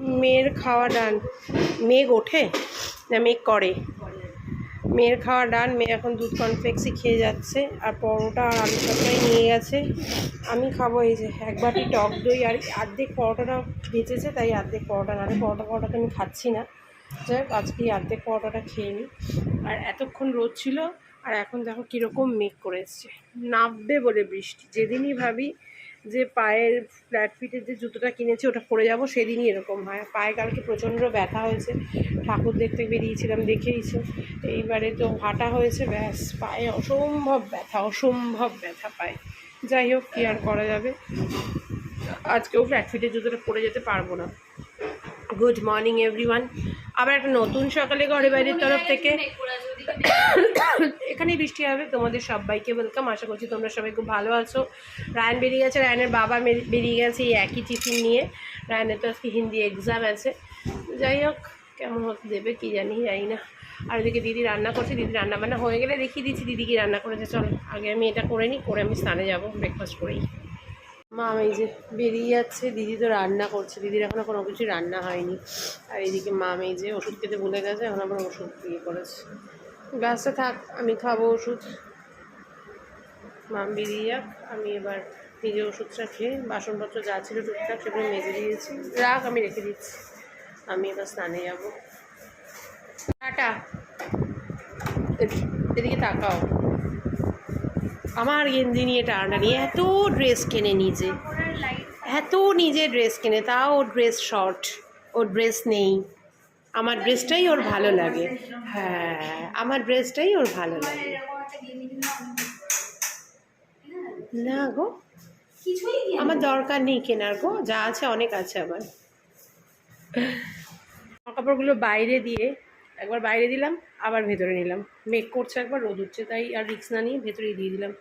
মেয়ের খাওয়া ডান মেঘ ওঠে? না, মেঘ করে। মেয়ের খাওয়া ডান মেয়ে এখন দুধ কর্নফ্লেক্সই খেয়ে যাচ্ছে। আর পরোটা আর আলু তরকারি নিয়ে গেছে। আমি খাব এই যে, এক বাটি টক দই। আর অর্ধেক পরোটাটা বেঁচেছে, তাই অর্ধেক পরোটা নাহলে পরোটা পরোটাটা আমি খাচ্ছি না। যাই হোক আজকে এই অর্ধেক পরোটাটা খেয়ে নিই। আর এতক্ষণ রোদ ছিল, আর এখন দেখো কীরকম মেঘ করে এসছে। নামবে বলে বৃষ্টি। যেদিনই ভাবি যে পায়ের ফ্ল্যাট ফিটের যে জুতোটা কিনেছি, ওটা পরে যাব, সেদিনই এরকম হয়। পায়ে কালকে প্রচণ্ড ব্যথা হয়েছে। ঠাকুর দেখতে বেরিয়েছিলাম, দেখেইছো। এইবারে তো হাঁটা হয়েছে, ব্যাস, পায়ে অসম্ভব ব্যথা অসম্ভব ব্যথা পায়। যাই হোক, কী আর করা যাবে? আজকেও ফ্ল্যাট ফিটের জুতোটা পরে যেতে পারব না। গুড মর্নিং এভরিওয়ান আবার একটা নতুন সকালে ঘরে বাইরের তরফ থেকে এখানেই বৃষ্টি হবে। তোমাদের সবাইকে ওয়েলকাম আশা করছি তোমরা সবাই খুব ভালো আছো। রায়ন বেরিয়ে গেছে। রায়নের বাবা বেরিয়ে গেছে এই একই টিফিন নিয়ে। রায়নের তো আজকে হিন্দি এক্সাম আছে। যাই হোক, কেমন হতে দেবে কি জানি জানি না। আর ওদিকে দিদি রান্না করছে। দিদি রান্না বান্না হয়ে গেলে দেখিয়ে দিচ্ছি। দিদি কি রান্না করেছে, চল। আগে আমি এটা করে নিই, করে আমি স্নানে যাব ব্রেকফাস্ট করেই। মা এই যে বেরিয়ে যাচ্ছে। দিদি তো রান্না করছে। দিদির এখনও কোনো কিছু রান্না হয়নি। আর এইদিকে মা এই যে ওষুধ খেতে ভুলে গেছে। এখন আবার ওষুধ ইয়ে করেছে ব্যস্ত থাক, আমি খাব ওষুধ। মাম বেরিয়ে যাক। আমি এবার নিজে ওষুধটা খেয়ে, বাসনপত্র যা ছিল টুকটাক সেগুলো মেজে দিয়েছি। রাখ, আমি রেখে দিচ্ছি। আমি এবার স্নানে যাব। টাটা। এদিকে তাকাও। আমার গেঞ্জি নিয়ে টানাটানি এত ড্রেস কেনে নিজে। এত নিজে ড্রেস কেনে, তাও ওর ড্রেস শর্ট, ওর ড্রেস নেই। আমার ড্রেসটাই ওর ভালো লাগে। হ্যাঁ আমার ড্রেসটাই ওর ভালো লাগে। না গো, আমার দরকার নেই কেনার গো, যা আছে অনেক আছে আমার। কাপড়গুলো বাইরে দিয়ে একবার বাইরে দিলাম, আবার ভেতরে নিলাম। মেক করছে একবার, রোদ উঠছে, তাই আর রিক্স না নিয়ে ভেতরেই দিয়ে দিলাম।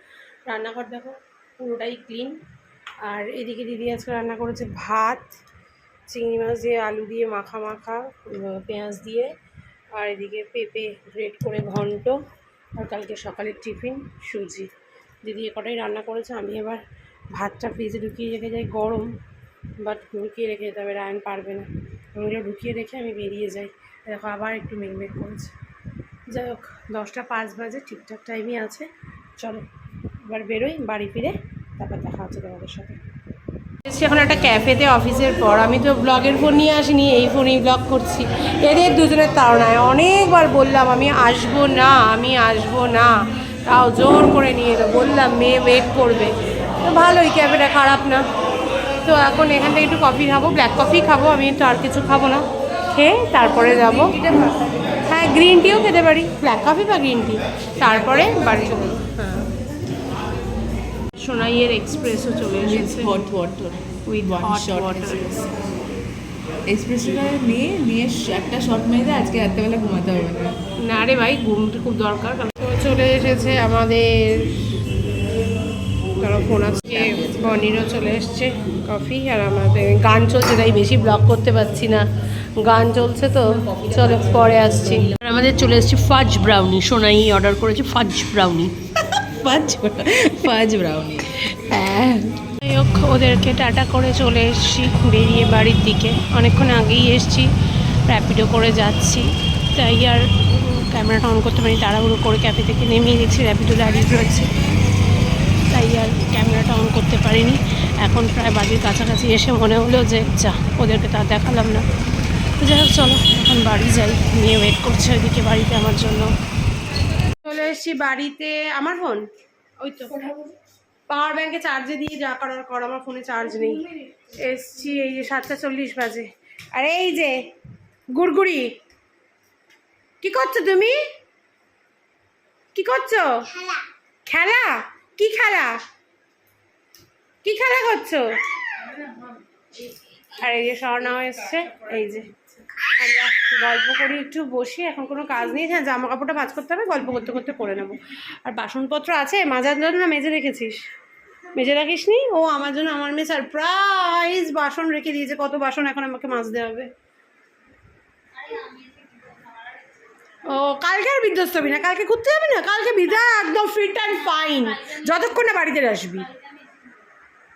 রান্নাঘর দেখো, পুরোটাই ক্লিন আর এদিকে দিদি আজকে রান্না করেছে ভাত। চিংড়ি মাছ দিয়ে আলু দিয়ে মাখা মাখা পেঁয়াজ দিয়ে, আর এদিকে পেঁপে গ্রেট করে ঘন্ট, আর কালকে সকালের টিফিন সুজি। দিদি এ কটাই রান্না করেছে, আমি এবার ভাতটা ফ্রিজে ঢুকিয়ে রেখে যাই, গরম বাট ঢুকিয়ে রেখে যেতে হবে, রায়ন পারবে না। ওগুলো ঢুকিয়ে রেখে আমি বেরিয়ে যাই। দেখো, আবার একটু মেঘমেঘ করেছে। যাই হোক, দশটা পাঁচ বাজে, ঠিকঠাক টাইমই আছে। চলো, এবার বেরোই, বাড়ি ফিরে, তারপর দেখা হচ্ছে তোমাদের সাথে। এসেছি এখন একটা ক্যাফেতে অফিসের পর আমি তো ব্লগের ফোন নিয়ে আসিনি এই ফোনেই ব্লগ করছি। এদের দুজনের তাড়নায় অনেকবার বললাম আমি আসব না আমি আসব না। তাও জোর করে নিয়ে এলো। বললাম মেয়ে ওয়েট করবে। তো ভালোই ক্যাফেটা খারাপ না। তো এখন এখান থেকে একটু কফি খাব ব্ল্যাক কফি খাব আমি তো আর কিছু খাব না। খেয়ে তারপরে যাব। হ্যাঁ গ্রিন টিও খেতে পারি ব্ল্যাক কফি বা গ্রিন টি তারপরে বাড়ি চলে সোনাইয়ের এক্সপ্রেসও চলে এসেছে। Hot water with hot water এক্সপ্রেসটা নিয়ে নিয়ে একটা শর্ট মেরে আজকে রাত্রেবেলা ঘুমাতে হবে না। রে ভাই ঘুমটা খুব দরকার। কারণ চলে এসেছে আমাদের কারও ফোন আজকে বনিরও চলে এসছে কফি আর আমাদের গান চলছে তাই বেশি ব্লগ করতে পারছি না। গান চলছে তো চলো পরে আসছি। আমাদের চলে এসছে ফাজ ব্রাউনি সোনাই অর্ডার করেছে ফাজ ব্রাউনি ফাজ ব্রাউনি হ্যাঁ ওদেরকে টাটা করে চলে এসেছি, বেরিয়ে বাড়ির দিকে। অনেকক্ষণ আগেই এসেছি, র্যাপিডো করে যাচ্ছি। তাই আর ক্যামেরাটা অন করতে পারি তাড়াহুড়ো করে ক্যাফে থেকে নেমেই গেছি র্যাপিডো দাঁড়িয়ে রয়েছে। তাই আর ক্যামেরাটা অন করতে পারিনি। এখন প্রায় বাড়ির কাছাকাছি এসে মনে হলো যে, যা, ওদেরকে তা দেখালাম না। যাই হোক, চলো, এখন বাড়ি যাই। মেয়ে ওয়েট করছে ওইদিকে বাড়িতে আমার জন্য। চলে এসেছি বাড়িতে। আমার ফোন? ওই তো। পাওয়ার ব্যাংকে চার্জে দিয়ে যা করার কর আমার ফোনে চার্জ নেই। এসছি এই যে সাতটা চল্লিশ বাজে। আর এই যে গুড়গুড়ি। কি করছ তুমি? কি করছ? খেলা? কি খেলা? কি খেলা করছ? আর এই যে স্বর্ণাও এসছে। এই যে আমরা গল্প করি একটু বসি, এখন কোনো কাজ নেই হ্যাঁ জামা কাপড়টা ভাজ করতে হবে, গল্প করতে করতে করে নেব। আর বাসনপত্র আছে মাজার জন্য না মেজে রেখেছিস? মেজে রাখিস নি ও, আমার জন্য আমার মেয়ে সারপ্রাইজ বাসন রেখে দিয়েছে, কত বাসন এখন আমাকে মাজতে হবে। ও, কালকে আর বিধ্বস্ত হবি না, কালকে ঘুরতে যাবি না? কালকে বিদা একদম ফিট অ্যান্ড ফাইন যতক্ষণ না বাড়িতে আসবি।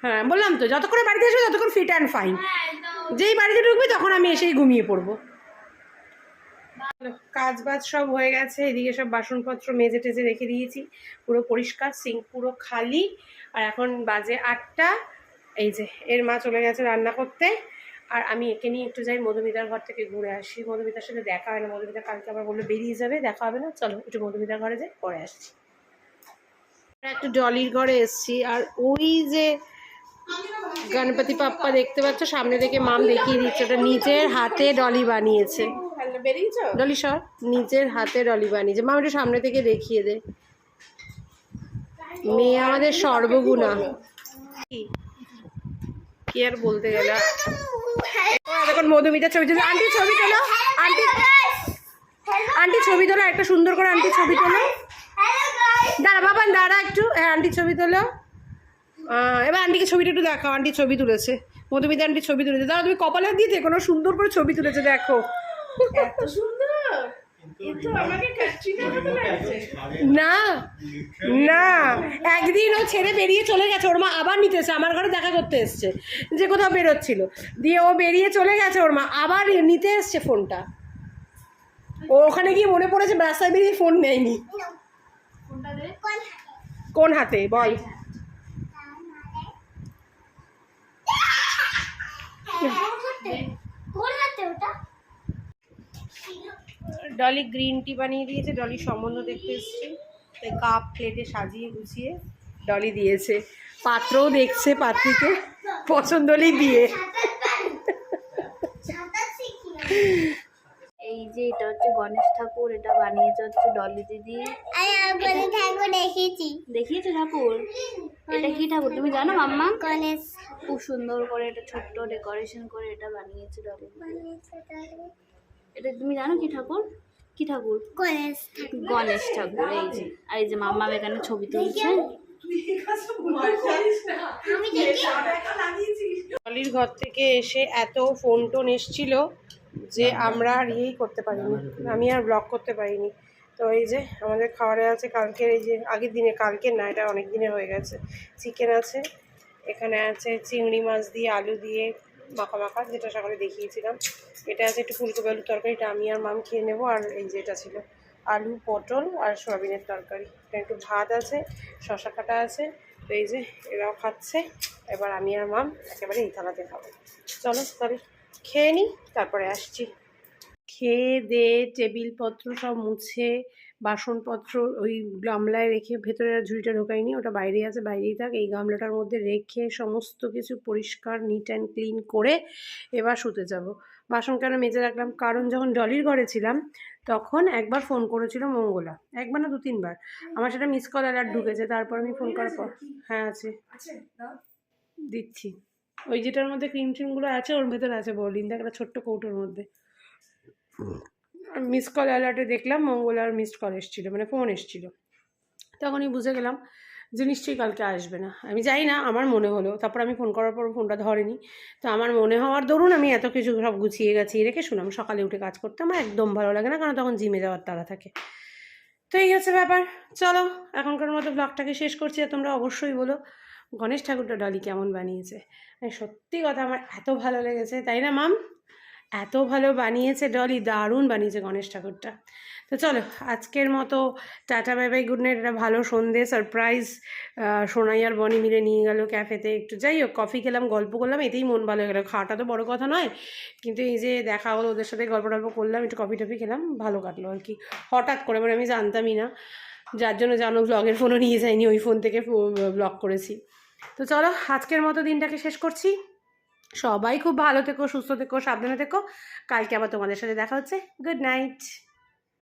হ্যাঁ বললাম তো, যতক্ষণ বাড়িতে আসবে, ততক্ষণ ফিট অ্যান্ড ফাইন যেই বাড়িতে ঢুকবি, তখন আমি এসেই ঘুমিয়ে পড়ব। কাজ বাজ সব হয়ে গেছে, এদিকে সব বাসনপত্র মেজে টেজে রেখে দিয়েছি, পুরো পরিষ্কার, সিঙ্ক পুরো খালি, আর এখন বাজে আটটা, এই যে, এর মা চলে গেছে রান্না করতে, আর আমি একে নিয়ে একটু যাই মধুমিতার ঘর থেকে ঘুরে আসি, মধুমিতার সাথে দেখা হয় না, মধুমিতা কালকে আবার বলল বেরিয়ে যাবে, দেখা হবে না, চলো একটু মধুমিতার ঘরে যাই, পরে আসছি। একটু ডলির ঘরে এসছি, আর ওই যে গণপতি পাপ্পা দেখতে পাচ্ছ, সামনে থেকে মাম দেখিয়ে দিচ্ছে, ওটা নিজের হাতে ডলি বানিয়েছে। বেরিয়েছ ডলি সর নিজের হাতে ডলি বানিয়েছে মা একটু সামনে থেকে দেখিয়ে দে। মেয়ে আমাদের সর্বগুণা। কি? আর বলতে গেলে? মধুমিতা ছবি তুলে। আন্টি ছবি তোলো। আন্টি আন্টি ছবি তোলো। একটা সুন্দর করে আন্টি ছবি তোলো। দাঁড়া বাবা দাঁড়া একটু। হ্যাঁ আন্টি ছবি তোলো। এবার আন্টিকে ছবিটা একটু দেখাও। আন্টি ছবি তুলেছে। মধুমিতা আন্টি ছবি তুলেছে। দাঁড়া তুমি কপালে হাত দিয়ে কোনো সুন্দর করে ছবি তুলেছে দেখো। এত সুন্দর। না। না একদিন ও ছেড়ে বেরিয়ে চলে গেছে ওর মা আবার নিতে এসছে আমার ঘরে দেখা করতে এসছে যে কোথাও বেরোচ্ছিল। দিয়ে ও বেরিয়ে চলে গেছে ওর মা আবার নিতে এসছে ফোনটা। ও ওখানে গিয়ে মনে পড়েছে রাস্তায় বেরিয়ে ফোন নেয়নি কোন হাতে? বল। ডলি গ্রিন টি বানিয়ে দিয়েছে ডলি সম্বন্ধ দেখতে এসছে। তাই কাপ প্লেটে সাজিয়ে গুছিয়ে ডলি দিয়েছে। পাত্রও দেখছে পাত্রীকে পছন্দ হলেই দিয়ে। এই যে এটা হচ্ছে গণেশ ঠাকুর এটা বানিয়েছে হচ্ছে ডলি দিদি। ঠাকুর দেখেছি। দেখিয়েছো ঠাকুর? এটা কি ঠাকুর? তুমি জানো মাম্মা? গণেশ। খুব সুন্দর করে এটা ছোট্ট ডেকোরেশন করে এটা বানিয়েছে ডলি। এটা তুমি জানো কি ঠাকুর? কি ঠাকুর? গণেশ গণেশ ঠাকুর এই যে। আর এই যে মাম্মা এখানে ছবি তুলছে। আমি দেখি। ডলির ঘর থেকে এসে এত ফোন টোন এসছিল যে আমরা আর ইয়েই করতে পারিনি। আমি আর ব্লগ করতে পারিনি। তো এই যে আমাদের খাবারে আছে কালকের এই যে আগের দিনে কালকের না এটা অনেক দিনে হয়ে গেছে। চিকেন আছে এখানে আছে চিংড়ি মাছ দিয়ে আলু দিয়ে মাখা মাখা যেটা সকালে দেখিয়েছিলাম। এটা আছে একটু ফুলকপি আলুর তরকারি, এটা আমি আর মাম খেয়ে নেব। আর এই যে এটা ছিল আলু, পটল আর সয়াবিনের তরকারি। এটা একটু ভাত আছে শশা কাটা আছে, তো এই যে এরাও খাচ্ছে। এবার আমি আর মাম একেবারে এই থালাতে খাব। চলো তাহলে খেয়ে নিই, তারপরে আসছি। খেয়ে দে, টেবিলপত্র সব মুছে বাসনপত্র ওই গামলায় রেখে ভেতরে আর ঝুড়িটা ঢোকাইনি ওটা বাইরেই আছে বাইরেই থাক। এই গামলাটার মধ্যে রেখে সমস্ত কিছু পরিষ্কার নিট অ্যান্ড ক্লিন করে এবার শুতে যাব। বাসন কেন মেজে রাখলাম? কারণ যখন ডলির ঘরে ছিলাম তখন একবার ফোন করেছিল মঙ্গলা একবার না দু তিনবার আমার সেটা মিস কল অ্যালার্ট ঢুকেছে তারপর আমি ফোন করার পর হ্যাঁ আছে। দিচ্ছি। ওই যেটার মধ্যে ক্রিম ট্রিমগুলো আছে ওর ভেতরে আছে বলিন দেখ একটা ছোট্ট কৌটোর মধ্যে। মিস কল অ্যালার্টে দেখলাম মঙ্গলার মিসড কল এসেছিল মানে ফোন এসেছিল। তখনই বুঝে গেলাম যে নিশ্চয়ই কালকে আসবে না। আমি জানি না, আমার মনে হলো। তারপর আমি ফোন করার পর ফোনটা ধরেনি। তো আমার মনে হওয়ার দরুন আমি এত কিছু সব গুছিয়ে গেছি। রেখে শুনলাম সকালে উঠে কাজ করতে। আমার একদম ভালো লাগে না, কারণ তখন জিমে যাওয়ার তাড়া থাকে। তো এই হচ্ছে ব্যাপার। চলো, এখনকার মতো ব্লগটাকে শেষ করছি। আর তোমরা অবশ্যই বলো, গণেশ ঠাকুরটা ডলি কেমন বানিয়েছে? আর সত্যি কথা আমার এত ভালো লেগেছে। তাই না, মাম? এত ভালো বানিয়েছে ডলি, দারুণ বানিয়েছে গণেশ ঠাকুরটা। তো চলো, আজকের মতো tata, bye bye good night একটা ভালো সন্ধে সারপ্রাইজ সোনাই আর বনি মিলে নিয়ে গেল ক্যাফেতে একটু যাই হোক কফি খেলাম, গল্প করলাম, এতেই মন ভালো হয়ে গেলো। খাওয়াটা তো বড় কথা নয়, কিন্তু এই যে দেখা হলো ওদের সাথে, গল্প টল্প করলাম, একটু কফি টফি খেলাম, ভালো কাটলো আর কি। হঠাৎ করে মানে আমি জানতামই না, যার জন্য জানো ব্লগের ফোনও নিয়ে যাইনি, ওই ফোন থেকে ব্লগ করেছি। তো চলো, আজকের মতো দিনটাকে শেষ করছি। সবাই খুব ভালো থেকো, সুস্থ থেকো, সাবধানে থেকো। কালকে আবার তোমাদের সাথে দেখা হচ্ছে। Good night